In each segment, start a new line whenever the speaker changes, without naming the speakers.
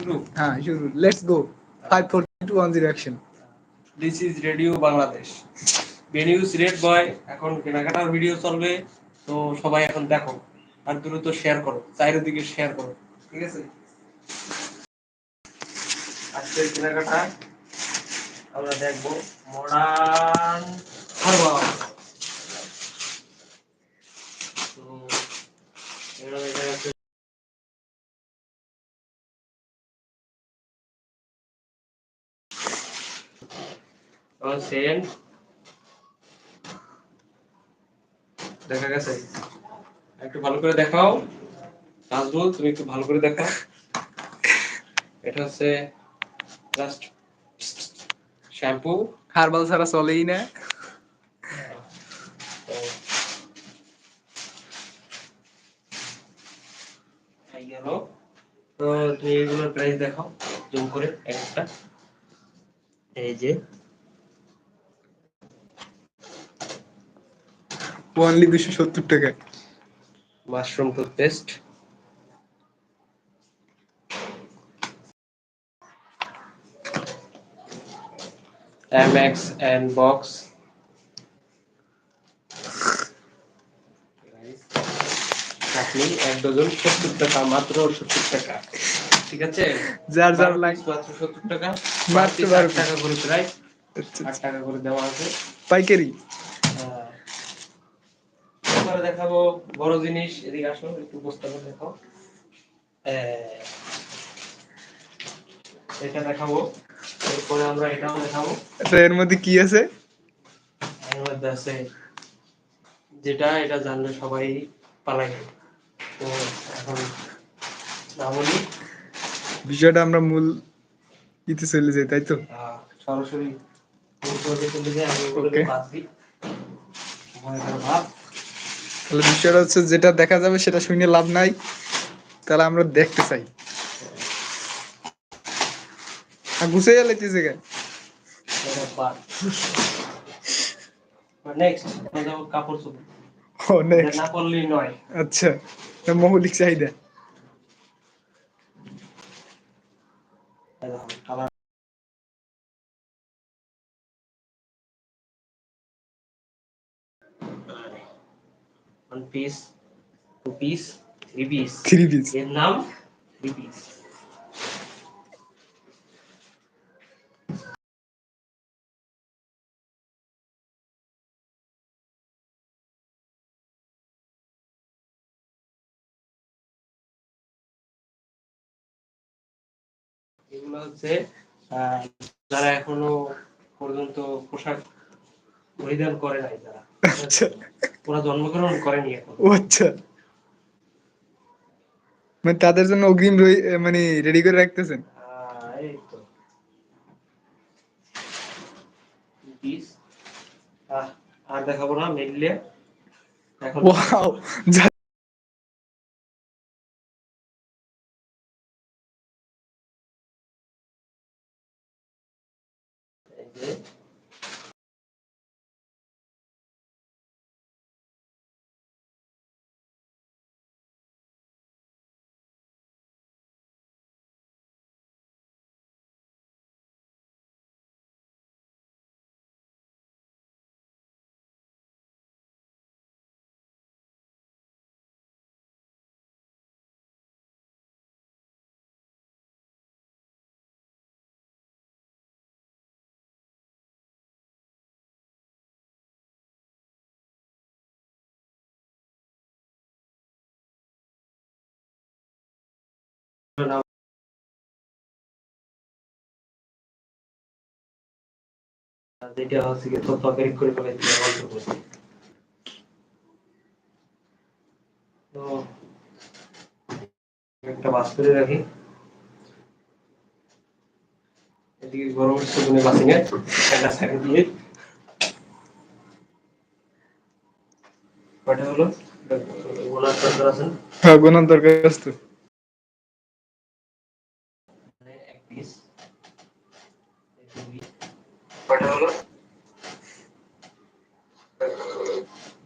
শুরু?
হ্যাঁ শুরু। Let's go five four two one zero action
this is radio Bangladesh বেনিউজ red boy এখন কেনাকাটার ভিডিও চলবে তো সবাই এখন দেখো। আর দ্রুত শেয়ার করো চারিদিকে শেয়ার করো ঠিক আছে? আজকের কেনাকাটা আমরা দেখব মডার্ন হারবাল তো এখানে দেখা যাচ্ছে সেন্ট দেখা গেছে। একটু ভালো করে দেখাও। নাজমুল তুমি একটু ভালো করে দেখাও। এটা হচ্ছে জাস্ট শ্যাম্পু
হারবাল ছাড়া চলেই না।
তো তুমি এগুলোর প্রাইস দেখাও। জুম করে একটা। এই যে।
ওনলি দুশো সত্তর টাকা।
Mushroom toothpaste MX and box আপনি এক ডজন সত্তর টাকা মাত্র সত্তর টাকা। ঠিক আছে?
যার যার
বারো মাত্র সত্তর টাকা।
মাত্র
টাকা করে প্রাইস
আচ্ছা,
আট টাকা করে দেওয়া আছে।
পাইকারি
আহ, এবারে দেখাবো বড় জিনিস এদিকে আসো একটু করে দেখাও এটা দেখাবো। এরপরে আমরা এটাও দেখাবো।
আচ্ছা এর মধ্যে কি আছে?
এর মধ্যে আছে যেটা এটা জানলে সবাই পালাই তো এখন না। বলি
বিষয়টা আমরা মূল ইতে চলে যাই তাই তো?
সরাসরি মূল চলে যাই আমি দিই। ভাব
তাহলে বিষয়টা হচ্ছে যেটা দেখা যাবে সেটা শুনে লাভ নাই। তাহলে আমরা দেখতে চাই। আর
গেলে কি? জায়গায় কাপড় চোপড়। না করলেই নয়।
আচ্ছা মৌলিক চাহিদা
colour one piece two piece three piece
three piece
এর নাম থ্রি পিস এগুলো হচ্ছে আহ, যারা এখনও পর্যন্ত পোশাক পরিধান করে নাই যারা
আচ্ছা।
ওরা জন্মগ্রহণ করেনি এখন।
আচ্ছা। মানে তাদের জন্য অগ্রিম রই- মানে রেডি করে রাখতেছেন?
এই তো। আর দেখাবো না মেঘলে এখন
ওয়াও
যেটা হচ্ছে কি তথ্য বের করে। ফেলে তো, একটা বাস করে রাখি। এদিকে গরমের সুগুনে বাসিনে একটা সাইড দিয়ে কয়টা হলো? ওনার দরকার আছেন
হ্যাঁ গোনার দরকার আছে তো
এক পিস কয়টা হলো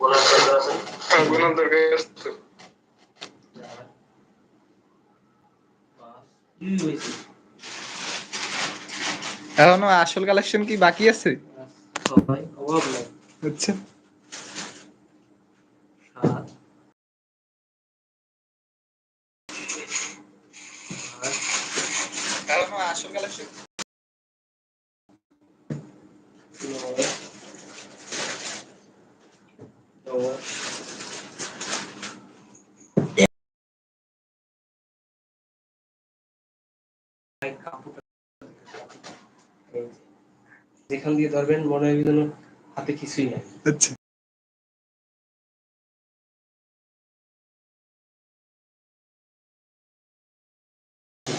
ওনার দরকার আছেন
হ্যাঁ গোনার দরকার আছে তো
চার পাঁচ কি হয়েছে
এখনও আসল কালেকশন কি বাকি আছে?
সবাই অভাব নাই
আচ্ছা
সাত আট
এখনও আসল কালেকশন
নয় দশ এই কাপড়টা এই যে। যেখান দিয়ে ধরবেন মনে হয় যেন হাতে কিছুই নাই।
আচ্ছা।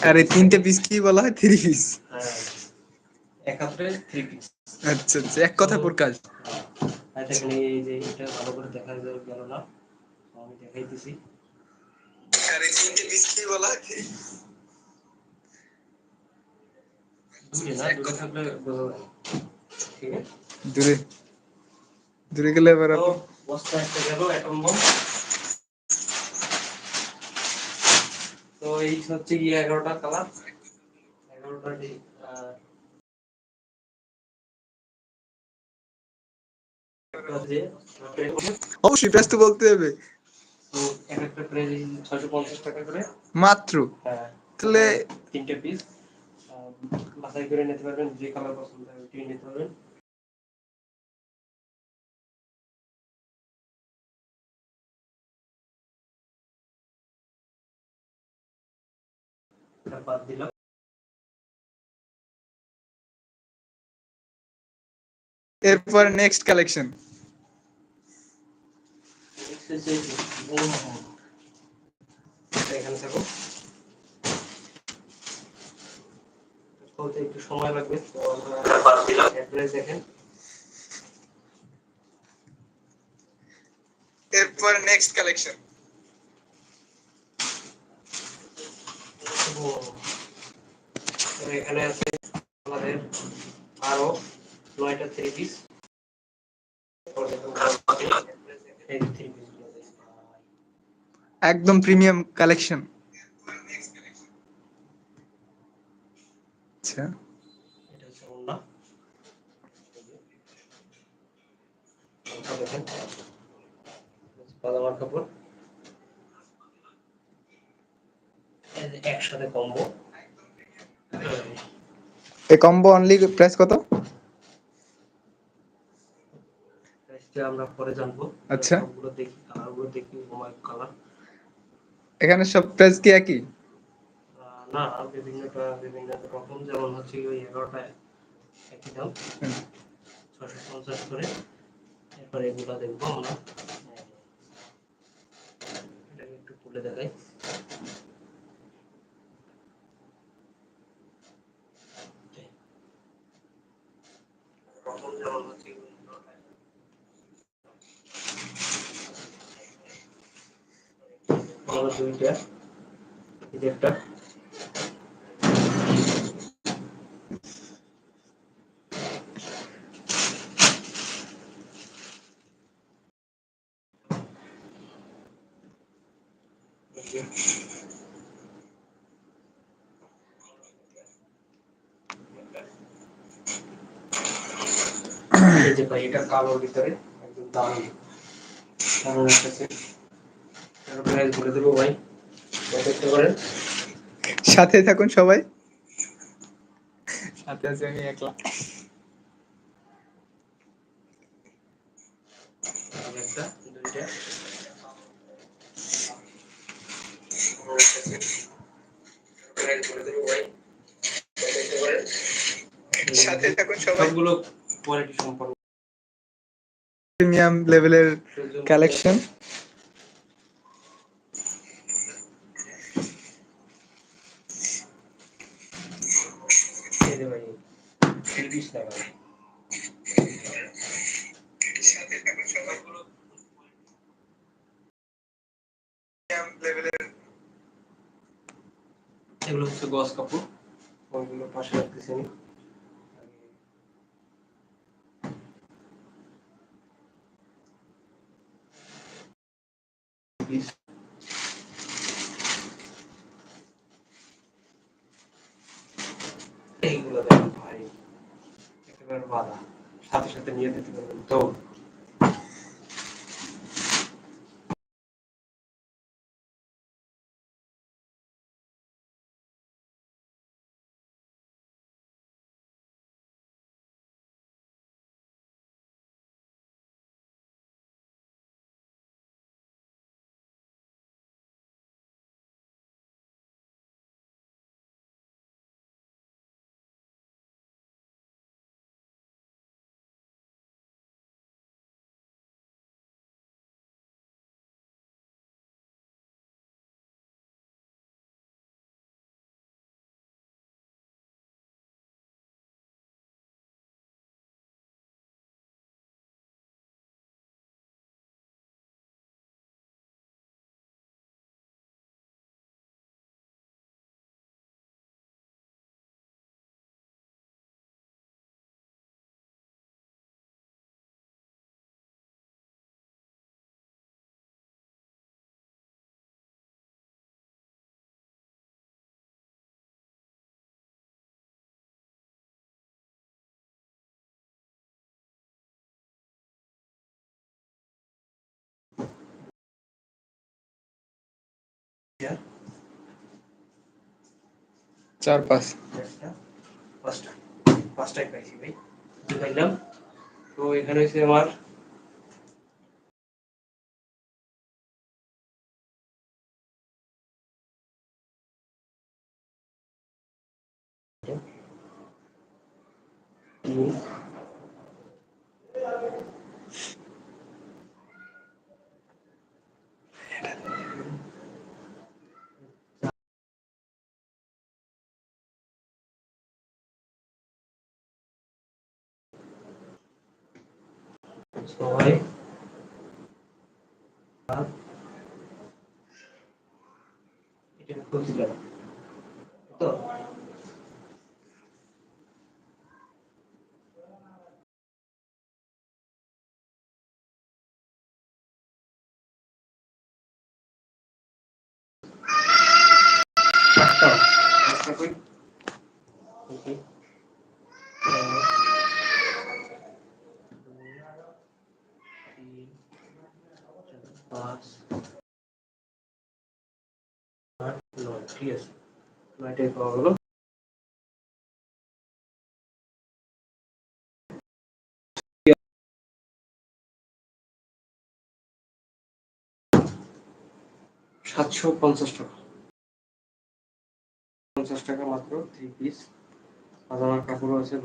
আর এই তিনটে পিস কি বলা হয়? থ্রি পিস
হ্যাঁ থ্রি পিস
আচ্ছা আচ্ছা এক কথা প্রকাশ।
দেখেন এই যে এটা ভালো করে দেখা গেল না। আমি দেখাইতেছি।
আর এই তিনটে পিস কি বলা হয়?
দূরে
গেলে এবার
বস্তা একটা গেল অ্যাটম বম তো এই হচ্ছে গিয়ে এগারোটা কালার। এগারোটা ডি- আহ, একটা যে
অবশ্যই প্রাইস তো বলতে হবে।
এক একটা প্রাইস ছয়শো পঞ্চাশ টাকা করে।
মাত্র।
হ্যাঁ।
তাহলে
তিনটে পিস বাছাই করে নিতে পারবেন যে কালার পছন্দ হয় ওইটাই নিতে পারবেন। বাদ দিলাম।
এরপর নেক্সট কালেকশন
এখানে থাকো। বলতে একটু সময় লাগবে। তো আমরা অ্যাড্রেস দেখেন।
এরপর নেক্সট কালেকশন
এখানে আছে আমাদের আরও নয়টা থ্রি পিস
একদম প্রিমিয়াম কালেকশন আচ্ছা।
এটা হচ্ছে ওন্না দেখেন বাদামার কাপড়। একসাথে কম্বো
এই কম্বো অনলি প্রাইস কত?
আমরা পরে জানব।
আচ্ছা।
দেখি কালারগুলো দেখি হোমাই কালার
এখানে সব প্রাইস কি একই?
না বিভিন্নটা বিভিন্ন রকম যেমন হচ্ছে ওই এগারোটা একই দাম। ছশো পঞ্চাশ করে। এরপর এগুলা দেখব আমরা। এটাকে একটু খুলে দেখাই রকম যেমন হচ্ছে ওই এগারোটায়। আমার দুইটা এই যে একটা এই যে। ভাই এটা কালোর ভিতরে একদম দারুণ। দারুণ একটা set। এটার প্রাইস বলে দেবো ভাই। দেখতে পারেন।
সাথে থাকুন সবাই। সাথে আছি আমি একলা।
একটা দুইটা প্রাইস বলে দেবো ভাই দেখতে পারেন
সাথে থাকুন সবাই।
সবগুলো কোয়ালিটি সম্পন্ন।
প্রিমিয়াম লেভেলের কালেকশন
টাকা এগুলো হচ্ছে গস কাপড়। ওইগুলো পাশে রাখতেছি আমি। এইগুলো দেখেন ভাই, একেবারে বাধা। সাথে সাথে নিয়ে দিতে পারবেন। তো
চার পাঁচ
একটা পাঁচটা পাঁচটাই পাইছি ভাই বুঝতে পারলাম তো এখানে হচ্ছে আমার তিন ছয় সাত এটা খুঁজলাম তো ঠিক আছে। নয়টাই পাওয়া গেল। সাতশো পঞ্চাশ টাকা। পঞ্চাশ টাকা মাত্র থ্রি পিস পাজামার কাপড়ও আছে